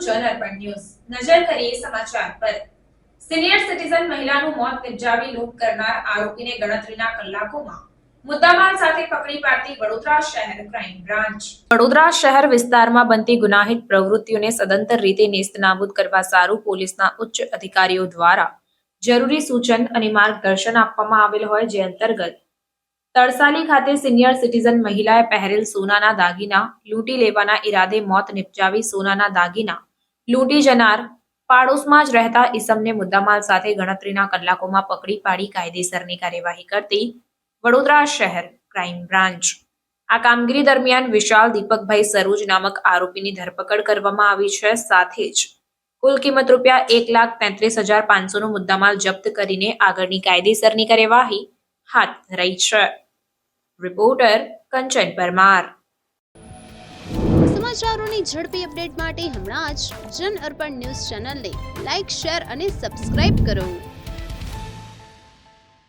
જન અર્પણ ન્યૂઝ. નજર કરીએ સમાચાર પર. સિનિયર સિટીઝન મહિલાનું મોત નિપજાવી લૂંટ કરનાર આરોપીને ગણતરીના કલાકોમાં પકડી પાડતી વડોદરા શહેર ક્રાઇમ બ્રાન્ચ. વડોદરા શહેર વિસ્તારમાં બનતી ગુનાહિત પ્રવૃત્તિઓને સદંતર રીતે નેસ્તનાબૂદ કરવા સારું પોલીસના ઉચ્ચ અધિકારીઓ દ્વારા જરૂરી સૂચન અને માર્ગદર્શન આપવામાં આવેલ હોય જે અંતર્ગત તરસાલી ખાતે સિનિયર સિટીઝન મહિલાએ પહેરેલ સોનાના દાગીના, લૂંટી લેવાના ઈરાદે મોત નિપજાવી સોનાના દાગીના, લૂંટી જનાર, પાડોશમાં જ રહેતા ઈસમને મુદ્દામાલ સાથે ગણતરીના કલાકોમાં પકડી પાડી કાયદેસરની કાર્યવાહી કરતી વડોદરા શહેર ક્રાઇમ બ્રાન્ચ. આ કામગીરી દરમિયાન વિશાલ દીપકભાઈ સરોજ નામક આરોપીની ધરપકડ કરવામાં આવી છે. સાથે જ કુલ કિંમત રૂપિયા એક લાખ તેત્રીસ હજાર પાંચસોનો મુદ્દામાલ જપ્ત કરીને આગળની કાયદેસરની કાર્યવાહી હાથ ધરાઈ છે. રિપોર્ટર કંચન પરમાર. સમાચારોની ઝડપી અપડેટ માટે હમણાં જ જન અર્પણ ન્યૂઝ ચેનલને લાઇક શેર અને સબસ્ક્રાઇબ કરો.